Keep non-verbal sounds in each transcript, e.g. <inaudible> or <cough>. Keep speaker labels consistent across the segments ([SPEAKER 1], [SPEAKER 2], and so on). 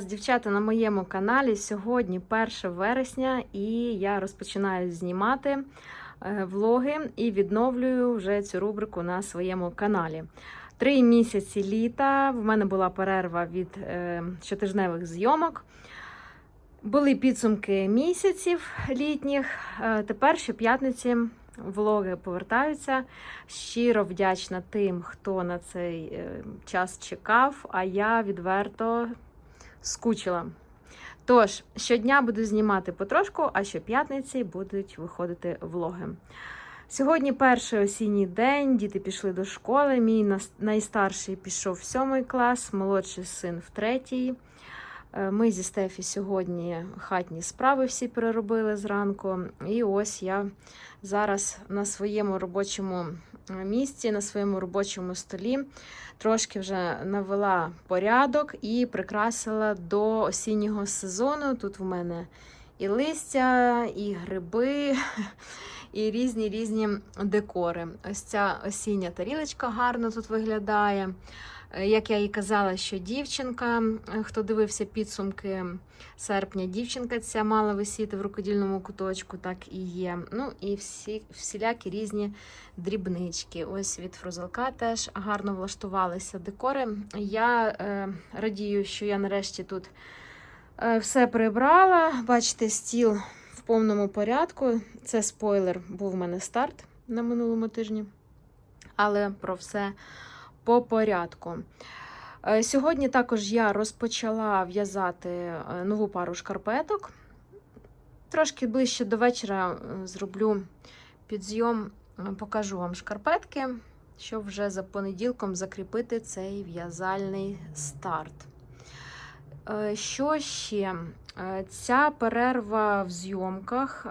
[SPEAKER 1] Вас, дівчата, на моєму каналі. Сьогодні 1 вересня, і я розпочинаю знімати е, влоги і відновлюю вже цю рубрику на своєму каналі. Три місяці літа. В мене була перерва від е, щотижневих зйомок. Були підсумки місяців літніх. Е, Тепер щоп'ятниці влоги повертаються. Щиро вдячна тим, хто на цей час чекав, а я відверто скучила. Тож, щодня буду знімати потрошку, а щоп'ятниці будуть виходити влоги. Сьогодні перший осінній день, діти пішли до школи. Мій найстарший пішов в сьомий клас, молодший син в третій. Е, Ми зі Стефі сьогодні хатні справи всі переробили зранку. І ось я зараз на своєму робочому е, місці, на своєму робочому столі трошки вже навела порядок і прикрасила до осіннього сезону. Тут в мене і листя, і гриби, <laughs> і різні різні декори. Ось ця осіння тарілочка гарно тут виглядає. Е, Як я і казала, що дівчинка, е, хто дивився підсумки серпня, дівчинка ця мала висіти в рукодільному куточку, так і є. Ну і всі всілякі різні дрібнички. Ось від фрузелка теж гарно влаштувалися декори. Я е, радію, що я нарешті тут е, все прибрала. Бачите, стіл в повному порядку. Це спойлер, був в мене старт на минулому тижні. Але про все по порядку. Е, Сьогодні також я розпочала в'язати е, нову пару шкарпеток. Трошки ближче до вечора е, зроблю підзйом, е, покажу вам шкарпетки, щоб вже за понеділком закріпити цей в'язальний старт. Що ще? Ця перерва в зйомках.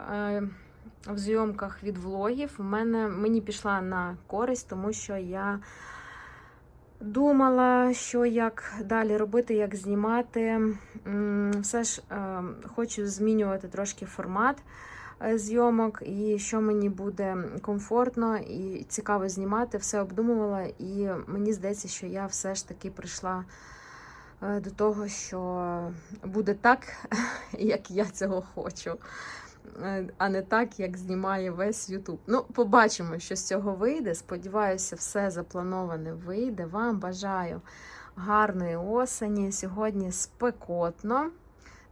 [SPEAKER 1] В зйомках від влогів в мене мені пішла на користь, тому що я думала, що як далі робити, як знімати. Все ж е, хочу змінювати трошки формат е, зйомок, і що мені буде комфортно і цікаво знімати, все обдумувала, і мені здається, що я все ж таки прийшла е, до того, що буде так, <laughs> як я цього хочу. А не так, як знімає весь Ютуб. Ну, побачимо, що з цього вийде. Сподіваюся, все заплановане вийде. Вам бажаю гарної осені. Сьогодні спекотно.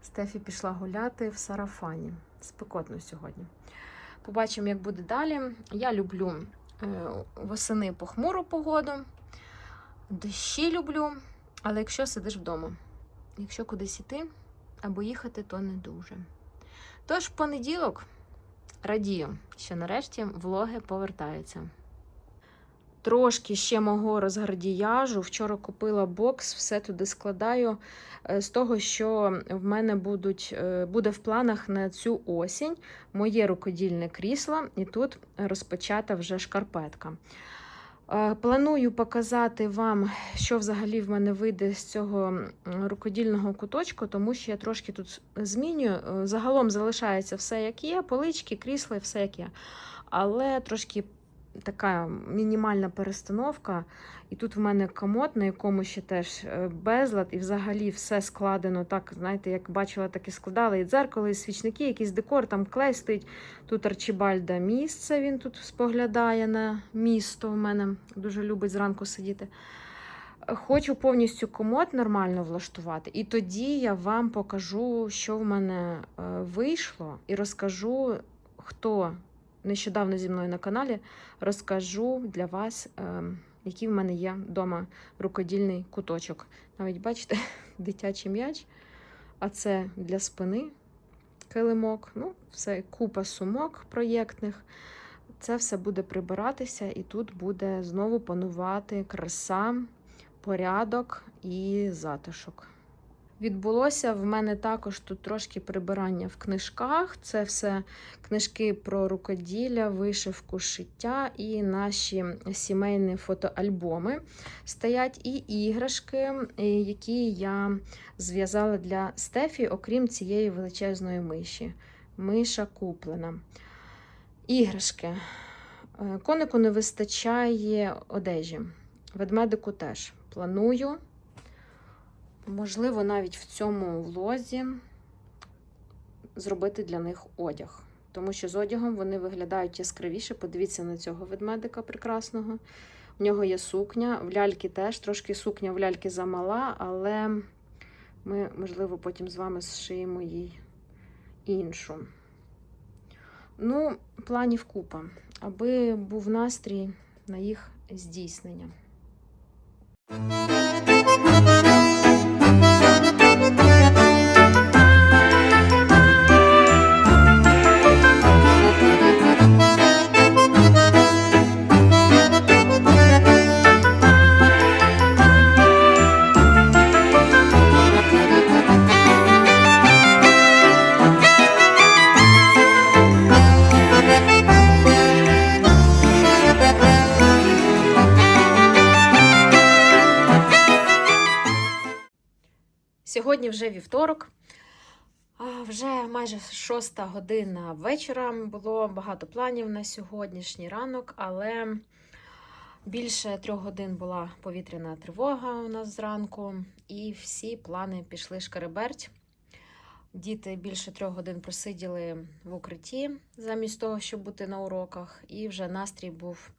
[SPEAKER 1] Стефі пішла гуляти в сарафані. Спекотно сьогодні. Побачимо, як буде далі. Я люблю е, восени похмуру погоду, дощі люблю, але якщо сидиш вдома, якщо кудись іти або їхати, то не дуже. Тож в понеділок радію, що нарешті влоги повертаються. Трошки ще мого розгардіяжу. Вчора купила бокс, все туди складаю е, з того, що в мене будуть, е, буде в планах на цю осінь моє рукодільне крісло, і тут розпочата вже шкарпетка. Е, Планую показати вам, що взагалі в мене вийде з цього рукодільного куточку, тому що я трошки тут змінюю. Е, Загалом залишається все як є, полички, крісла, все як є. Але трошки така мінімальна перестановка. І тут в мене комод, на якому ще теж е, безлад, і взагалі все складено так, знаєте, як бачила, так і складала. І дзеркало, і свічники, якийсь декор, там клей стоїть. Тут Арчібальда місце, він тут споглядає на місто. В мене дуже любить зранку сидіти. Хочу повністю комод нормально влаштувати, і тоді я вам покажу, що в мене е, вийшло, і розкажу, хто нещодавно зі мною на каналі, розкажу для вас, е, який в мене є вдома рукодільний куточок. Навіть бачите, <laughs> дитячий м'яч, а це для спини килимок. Ну, все купа сумок проєктних. Це все буде прибиратися, і тут буде знову панувати краса, порядок і затишок. Відбулося в мене також тут трошки прибирання в книжках. Це все книжки про рукоділля, вишивку, шиття і наші сімейні фотоальбоми. Стоять і іграшки, е, які я зв'язала для Стефі, окрім цієї величезної миші. Миша куплена. Іграшки. Е, Конику не вистачає одежі. Ведмедику теж. Планую Можливо, навіть в цьому влозі зробити для них одяг. Тому що з одягом вони виглядають яскравіше. Подивіться на цього ведмедика прекрасного. В нього є сукня, в ляльки теж. Трошки сукня в ляльки замала, але ми, можливо, потім з вами зшиємо їй іншу. Ну, планів купа, аби був настрій на їх здійснення. Сьогодні вже вівторок, вже майже шоста година вечора. Було багато планів на сьогоднішній ранок, але більше трьох годин була повітряна тривога у нас зранку, і всі плани пішли шкереберть. Діти більше трьох годин просиділи в укритті замість того, щоб бути на уроках, і вже настрій був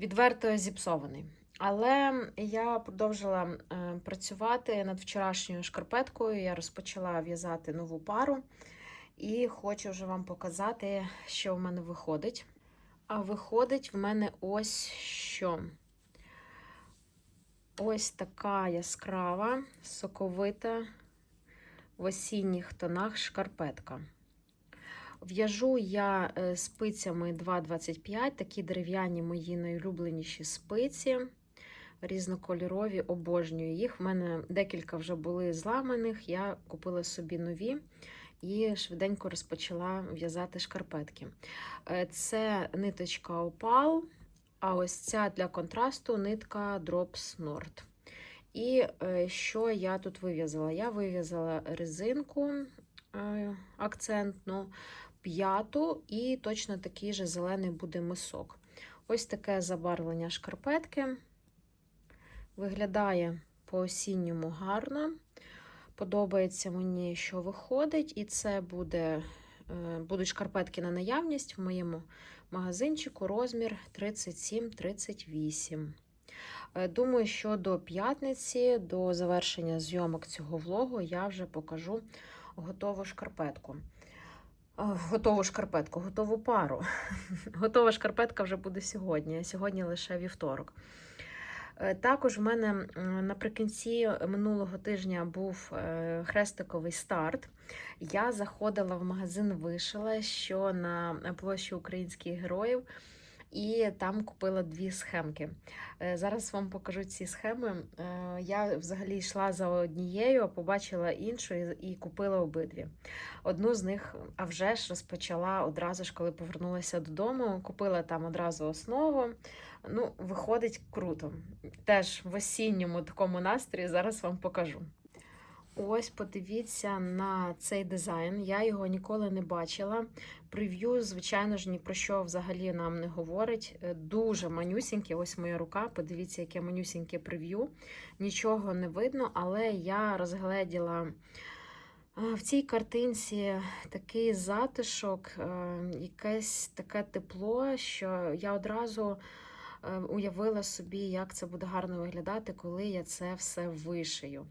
[SPEAKER 1] відверто зіпсований. Але я продовжила е, працювати над вчорашньою шкарпеткою. Я розпочала в'язати нову пару і хочу вже вам показати, що в мене виходить. А виходить в мене ось що. Ось така яскрава, соковита в осінніх тонах шкарпетка. В'яжу я е, спицями 2,25, такі дерев'яні мої найулюбленіші спиці різнокольорові, обожнюю їх. В мене декілька вже були зламаних, я купила собі нові і швиденько розпочала в'язати шкарпетки. Е, Це ниточка Opal, а ось ця для контрасту нитка Drops Nord. І е, що я тут вив'язала? Я вив'язала резинку е, акцентну, п'яту, і точно такий же зелений буде мисок. Ось таке забарвлення шкарпетки. Виглядає по-осінньому гарно. Подобається мені, що виходить, і це буде, е, будуть шкарпетки на наявність в моєму магазинчику розмір 37-38. Е, Думаю, що до п'ятниці, до завершення зйомок цього влогу, я вже покажу готову шкарпетку. Е, Готову шкарпетку, готову пару. <laughs> Готова шкарпетка вже буде сьогодні, а сьогодні лише вівторок. Е, Також в мене наприкінці минулого тижня був е, хрестиковий старт. Я заходила в магазин Вишила, що на площі українських героїв, і там купила дві схемки. Е, Зараз вам покажу ці схеми. Е, Я взагалі йшла за однією, а побачила іншу і і купила обидві. Одну з них, а вже ж розпочала одразу ж, коли повернулася додому. Купила там одразу основу. Ну, виходить круто. Теж в осінньому такому настрої зараз вам покажу. Ось подивіться на цей дизайн. Я його ніколи не бачила. Прев'ю, звичайно ж, ні про що взагалі нам не говорить. Е, Дуже манюсіньке, ось моя рука. Подивіться, яке манюсіньке прев'ю. Нічого не видно, але я розгледіла е, в цій картинці такий затишок, е, якесь таке тепло, що я одразу уявила собі, як це буде гарно виглядати, коли я це все вишию.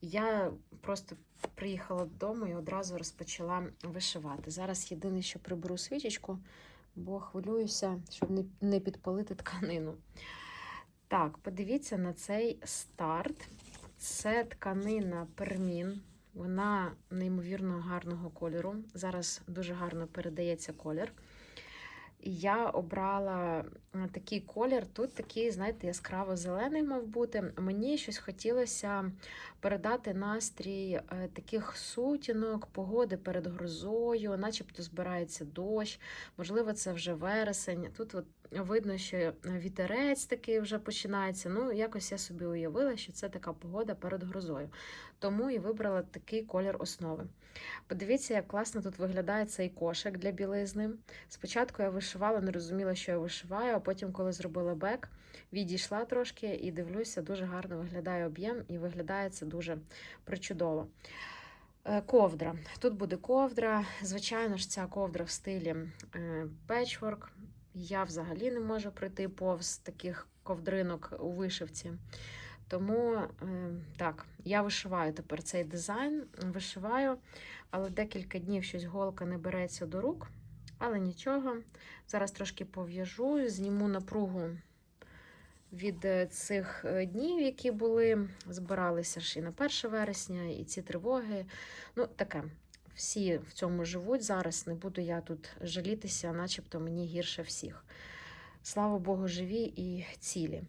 [SPEAKER 1] Я просто приїхала додому і одразу розпочала вишивати. Зараз єдине, що приберу свічечку, бо хвилююся, щоб не, не підпалити тканину. Так, подивіться на цей старт. Це тканина пермін. Вона неймовірно гарного кольору. Зараз дуже гарно передається колір. Я обрала е, такий колір. Тут такий, знаєте, яскраво-зелений мав бути. Мені щось хотілося передати настрій е, таких сутінок, погоди перед грозою, начебто збирається дощ. Можливо, це вже вересень. Тут от видно, що вітерець такий вже починається. Ну, якось я собі уявила, що це така погода перед грозою. Тому і вибрала такий колір основи. Подивіться, як класно тут виглядає цей кошик для білизни. Спочатку я вишивала, не розуміла, що я вишиваю, а потім, коли зробила бек, відійшла трошки і дивлюся, дуже гарно виглядає об'єм і виглядає це дуже причудово. Е, Ковдра. Тут буде ковдра. Звичайно ж, ця ковдра в стилі е, печворк. Я взагалі не можу пройти повз таких ковдринок у вишивці. Тому е, так, я вишиваю тепер цей дизайн, вишиваю, але декілька днів щось голка не береться до рук. Але нічого. Зараз трошки пов'яжу, зніму напругу від е, цих е, днів, які були. Збиралися ж і на 1 вересня, і ці тривоги. Ну, таке. Всі в цьому живуть зараз. Не буду я тут жалітися, начебто мені гірше всіх. Слава Богу, живі і цілі.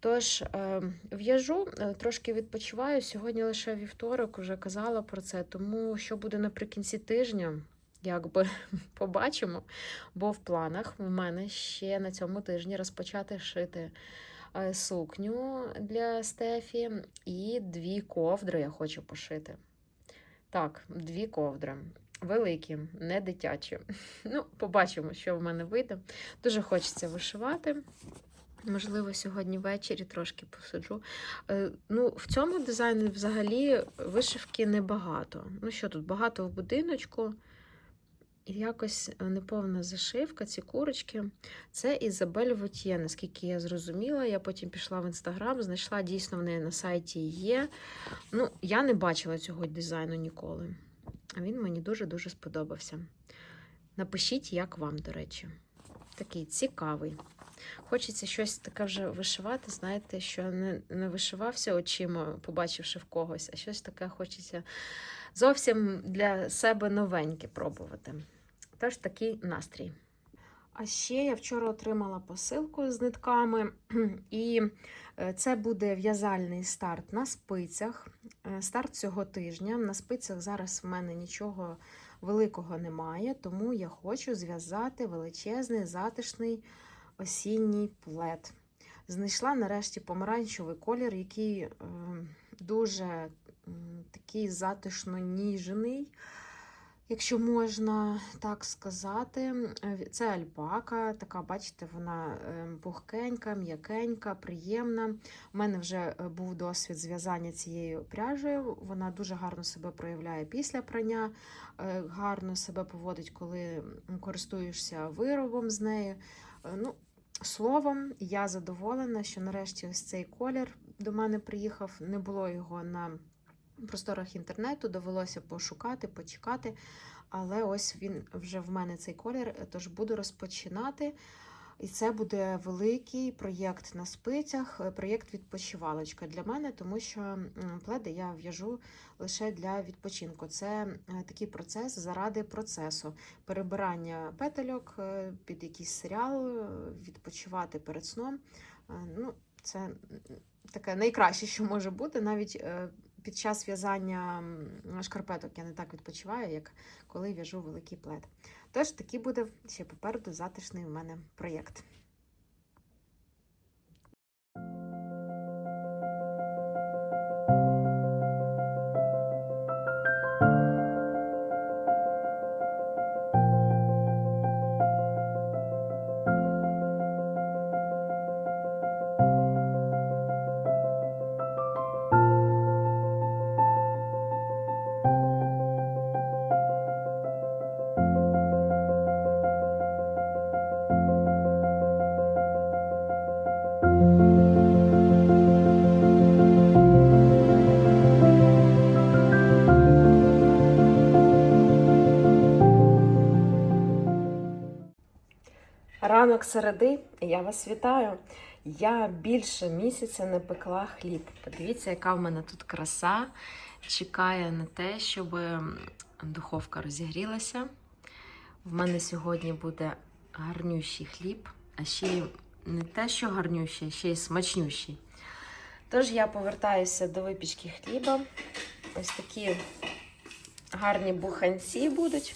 [SPEAKER 1] Тож, е, в'яжу, е, трошки відпочиваю. Сьогодні лише вівторок, вже казала про це, тому що буде наприкінці тижня, якби <laughs> побачимо. Бо в планах в мене ще на цьому тижні розпочати шити е, сукню для Стефі і дві ковдри я хочу пошити. Так, дві ковдри. Великі, не дитячі. <laughs> Ну, побачимо, що в мене вийде. Дуже хочеться вишивати. Можливо, сьогодні ввечері трошки посиджу. Е, Ну, в цьому дизайні взагалі вишивки небагато. Ну що тут, багато в будиночку. І якось неповна зашивка, ці курочки. Це Ізабель Вотє, наскільки я зрозуміла. Я потім пішла в інстаграм, знайшла дійсно в неї на сайті є. Ну, я не бачила цього дизайну ніколи. А він мені дуже-дуже сподобався. Напишіть, як вам, до речі. Такий цікавий. Хочеться щось таке вже вишивати, знаєте, що не, не вишивався очима, побачивши в когось, а щось таке хочеться зовсім для себе новеньке пробувати. Тож такий настрій. А ще я вчора отримала посилку з нитками, <clears throat> і е, це буде в'язальний старт на спицях. Е, Старт цього тижня. На спицях зараз в мене нічого великого немає, тому я хочу зв'язати величезний затишний осінній плед. Знайшла нарешті помаранчевий колір, який е, дуже такий затишно ніжний, якщо можна так сказати. Е, Це альпака, така, бачите, вона е, пухкенька, м'якенька, приємна. У мене вже е, був досвід зв'язання цією пряжею. Вона дуже гарно себе проявляє після прання, е, гарно себе поводить, коли користуєшся виробом з нею. Е, Ну, Словом, я задоволена, що нарешті ось цей колір до мене приїхав. Не було його на просторах інтернету, довелося пошукати, почекати. Але ось він вже в мене цей колір, тож буду розпочинати. І це буде великий проєкт на спицях, проєкт відпочивалочка для мене, тому що пледи я в'яжу лише для відпочинку. Це е, такий процес заради процесу перебирання петельок е, під якийсь серіал, е, відпочивати перед сном. Ну, це таке найкраще, що може бути. Навіть під час в'язання шкарпеток я не так відпочиваю, як коли в'яжу великий плед. Тож такий буде ще попереду затишний у мене проєкт. Ранок середи, я вас вітаю. Я більше місяця не пекла хліб. Подивіться, яка в мене тут краса. Чекає на те, щоб духовка розігрілася. В мене сьогодні буде гарнющий хліб, а ще й не те, що гарнющий, а ще й смачнющий. Тож я повертаюся до випічки хліба. Ось такі гарні буханці будуть.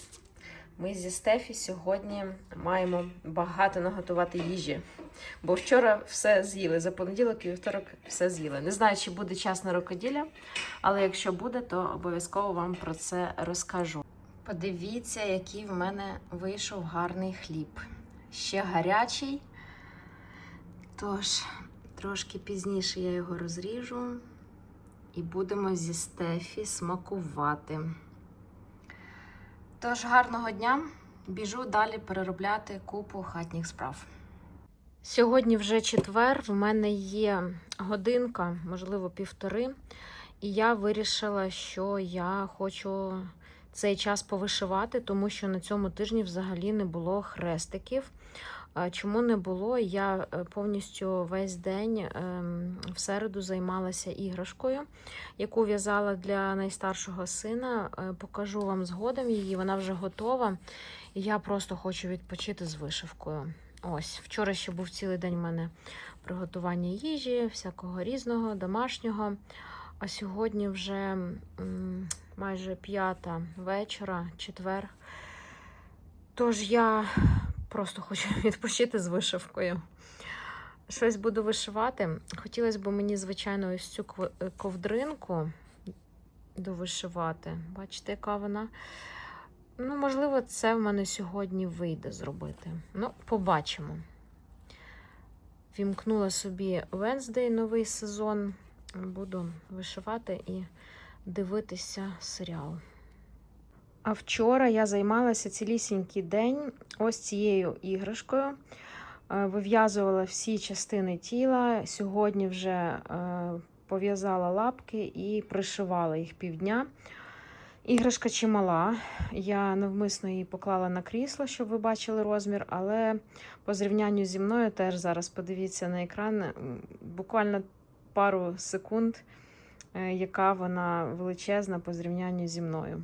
[SPEAKER 1] Ми зі Стефі сьогодні маємо багато наготувати їжі. Бо вчора все з'їли. За понеділок і вівторок все з'їли. Не знаю, чи буде час на рукоділля, але якщо буде, то обов'язково вам про це розкажу. Подивіться, який в мене вийшов гарний хліб. Ще гарячий. Тож, трошки пізніше я його розріжу і будемо зі Стефі смакувати. Тож, гарного дня! Біжу далі переробляти купу хатніх справ. Сьогодні вже четвер, в мене є годинка, можливо, півтори, і я вирішила, що я хочу цей час повишивати, тому що на цьому тижні взагалі не було хрестиків. Чому не було? Я е, повністю весь день ем, в середу займалася іграшкою, яку в'язала для найстаршого сина. Е, Покажу вам згодом її, вона вже готова. Я просто хочу відпочити з вишивкою. Ось, вчора ще був цілий день в мене приготування їжі, всякого різного, домашнього. А сьогодні вже майже п'ята вечора, четвер. Тож я просто хочу <laughs> відпочити з вишивкою. Щось буду вишивати. Хотілося б мені, звичайно, ось цю е, ковдринку довишивати. Бачите, яка вона? Ну, можливо, це в мене сьогодні вийде зробити. Ну, побачимо. Вімкнула собі Wednesday новий сезон. Буду вишивати і дивитися серіал. А вчора я займалася цілісінький день ось цією іграшкою. Е, Вив'язувала всі частини тіла. Сьогодні вже е, пов'язала лапки і пришивала їх півдня. Іграшка чимала. Я навмисно її поклала на крісло, щоб ви бачили розмір, але по зрівнянню зі мною теж зараз подивіться на екран буквально пару секунд, яка вона величезна по зрівнянню зі мною.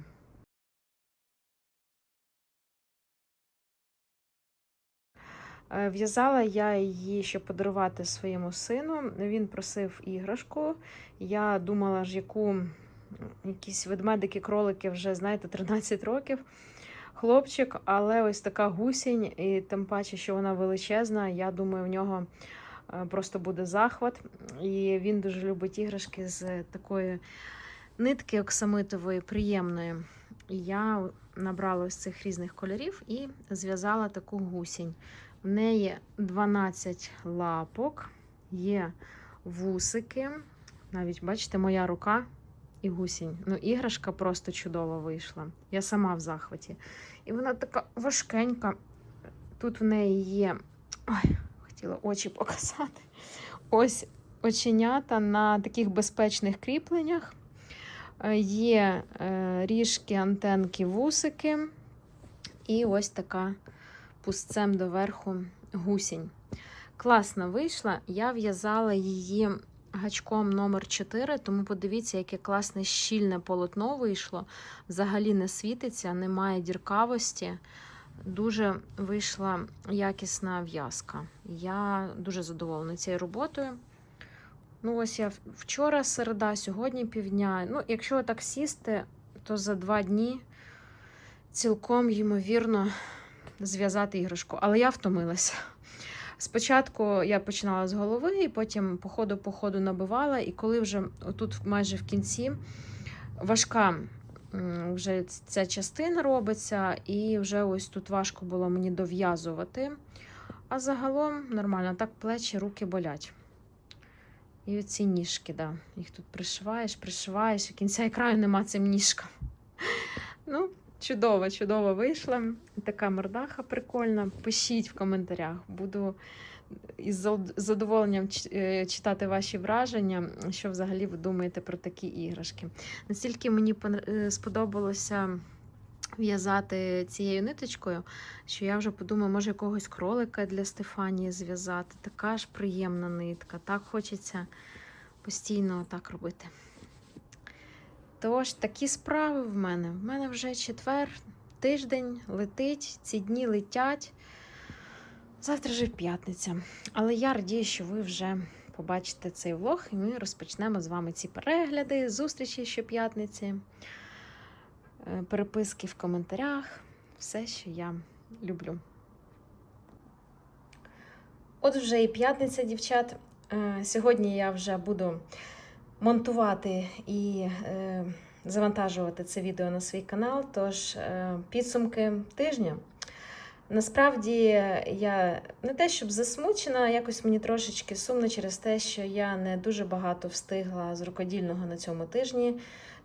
[SPEAKER 1] Е, В'язала я її, щоб подарувати своєму сину. Він просив іграшку. Я думала ж, яку якісь ведмедики, кролики вже, знаєте, 13 років. Хлопчик, але ось така гусінь, і тим паче, що вона величезна. Я думаю, в нього е, просто буде захват. І він дуже любить іграшки з такої нитки оксамитової, приємної. І я набрала ось цих різних кольорів і зв'язала таку гусінь. В неї 12 лапок, є вусики. Навіть, бачите, моя рука і гусінь. Ну, іграшка просто чудова вийшла. Я сама в захваті. І вона така важкенька. Тут в неї є. Ой, хотіла очі показати. <laughs> Ось оченята на таких безпечних кріпленнях. Е, Є е, ріжки, антенки, вусики. І ось така пустцем доверху гусінь. Класно вийшла. Я в'язала її гачком номер 4 тому подивіться, яке класне щільне полотно вийшло. Взагалі не світиться, немає діркавості. Дуже вийшла якісна в'язка. Я дуже задоволена цією роботою. Ну, ось я вчора середа, сьогодні півдня. Ну, якщо так сісти, то за два дні цілком ймовірно зв'язати іграшку. Але я втомилася. Спочатку я починала з голови, і потім по ходу по ходу набивала. І коли вже тут майже в кінці важка вже ця частина робиться, і вже ось тут важко було мені дов'язувати. А загалом нормально, так плечі, руки болять. І оці ніжки, да. їх тут пришиваєш, пришиваєш, і кінця і краю нема цим ніжкам. <laughs> Ну, чудово, чудово вийшла. Така мордаха прикольна. Пишіть в коментарях. Буду із задоволенням е, читати ваші враження, що взагалі ви думаєте про такі іграшки. Настільки мені е, сподобалося в'язати цією ниточкою, що я вже подумала, може якогось кролика для Стефанії зв'язати. Така ж приємна нитка. Так хочеться постійно так робити. Тож, такі справи в мене. В мене вже четвер, тиждень летить, ці дні летять. Завтра вже п'ятниця. Але я радію, що ви вже побачите цей влог, і ми розпочнемо з вами ці перегляди, зустрічі щоп'ятниці, е, переписки в коментарях. все, що я люблю. От вже і п'ятниця, дівчат. Е, Сьогодні я вже буду монтувати і е, завантажувати це відео на свій канал. Тож підсумки тижня. Насправді я не те, щоб засмучена, якось мені трошечки сумно через те, що я не дуже багато встигла з рукодільного на цьому тижні,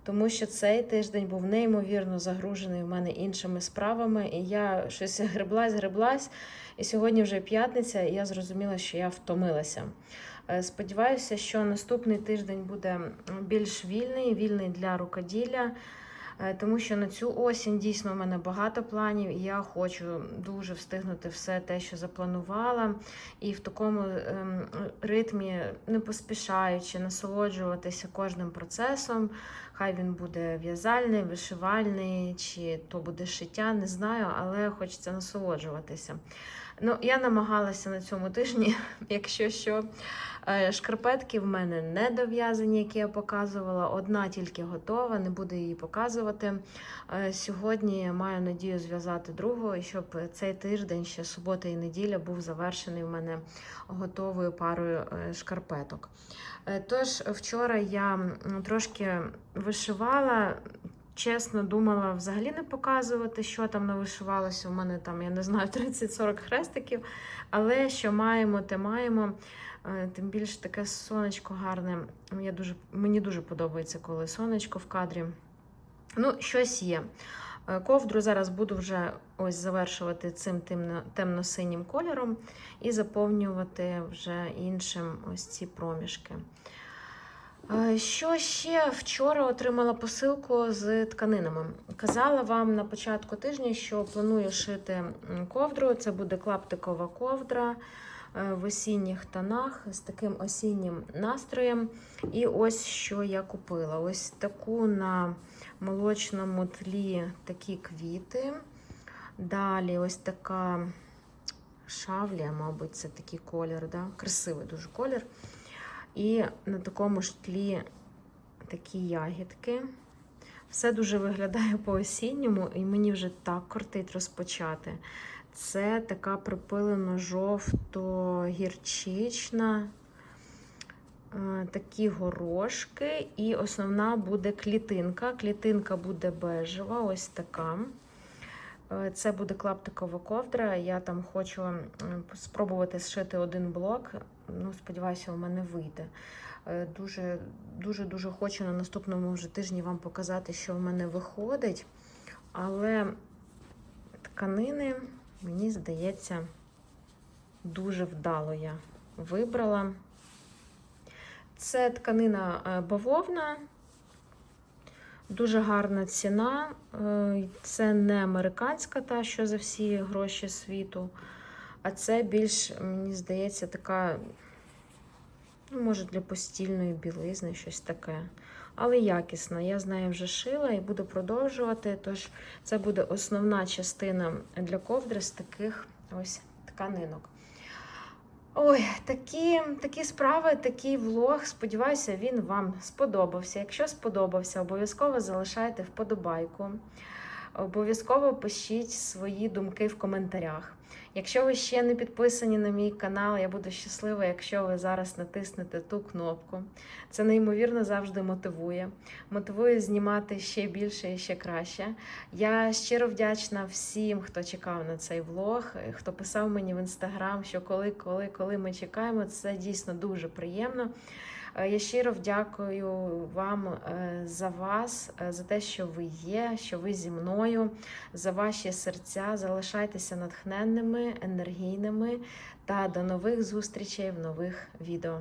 [SPEAKER 1] тому що цей тиждень був неймовірно загружений в мене іншими справами, і я щось <laughs> греблась, греблась. І сьогодні вже п'ятниця, і я зрозуміла, що я втомилася. Е, Сподіваюся, що наступний тиждень буде більш вільний, вільний для рукоділля. Е, Тому що на цю осінь дійсно в мене багато планів, і я хочу дуже встигнути все те, що запланувала, і в такому ем, ритмі, не поспішаючи, насолоджуватися кожним процесом. Хай він буде в'язальний, вишивальний, чи то буде шиття, не знаю, але хочеться насолоджуватися. Ну, я намагалася на цьому тижні, <laughs> якщо що, Е, Шкарпетки в мене не дов'язані, які я показувала. Одна тільки готова, не буду її показувати. Е, Сьогодні я маю надію зв'язати другу, і щоб цей тиждень, ще субота і неділя, був завершений в мене готовою парою е, шкарпеток. Тож вчора я трошки вишивала. Чесно, думала взагалі не показувати, що там навишивалося. У мене там, я не знаю, <laughs> 30-40 хрестиків. Але що маємо, те маємо. Е, Тим більше таке сонечко гарне. Я дуже, мені дуже подобається, коли сонечко в кадрі. Ну, щось є. Е, Ковдру зараз буду вже ось завершувати цим темно- темно-синім кольором і заповнювати вже іншим ось ці проміжки. Що ще вчора отримала посилку з тканинами? Казала вам на початку тижня, що планую шити ковдру. Це буде клаптикова ковдра е, в осінніх тонах з таким осіннім настроєм. І ось що я купила: ось таку на молочному тлі такі квіти. Далі ось така шавлія, мабуть, це такий колір. Да? Красивий дуже колір. І на такому ж тлі такі ягідки. Все дуже виглядає по-осінньому, і мені вже так кортить розпочати. Це така припилено жовто-гірчична, е, такі горошки, і основна буде клітинка. Клітинка буде бежева, ось така. Е, Це буде клаптикова ковдра. Я там хочу спробувати зшити один блок. Ну, сподіваюся, у мене вийде. Е, Дуже, дуже, дуже хочу на наступному вже тижні вам показати, що в мене виходить. Але тканини, мені здається, дуже вдало я вибрала. Це тканина е, бавовна. Дуже гарна ціна. Е, Це не американська та, що за всі гроші світу. А це більш, мені здається, така, ну, може, для постільної білизни, щось таке. Але якісна. Я з нею вже шила і буду продовжувати. Тож це буде основна частина для ковдри з таких ось тканинок. Ой, такі, такі справи, такий влог. Сподіваюся, він вам сподобався. Якщо сподобався, обов'язково залишайте вподобайку. Обов'язково пишіть свої думки в коментарях. Якщо ви ще не підписані на мій канал, я буду щаслива, якщо ви зараз натиснете ту кнопку. Це неймовірно завжди мотивує. Мотивує знімати ще більше і ще краще. Я щиро вдячна всім, хто чекав на цей влог, хто писав мені в інстаграм, що коли, коли, коли ми чекаємо, це дійсно дуже приємно. Е, Я щиро вдякую вам е, за вас, е, за те, що ви є, що ви зі мною, за ваші серця. Залишайтеся натхненними, енергійними та до нових зустрічей в нових відео.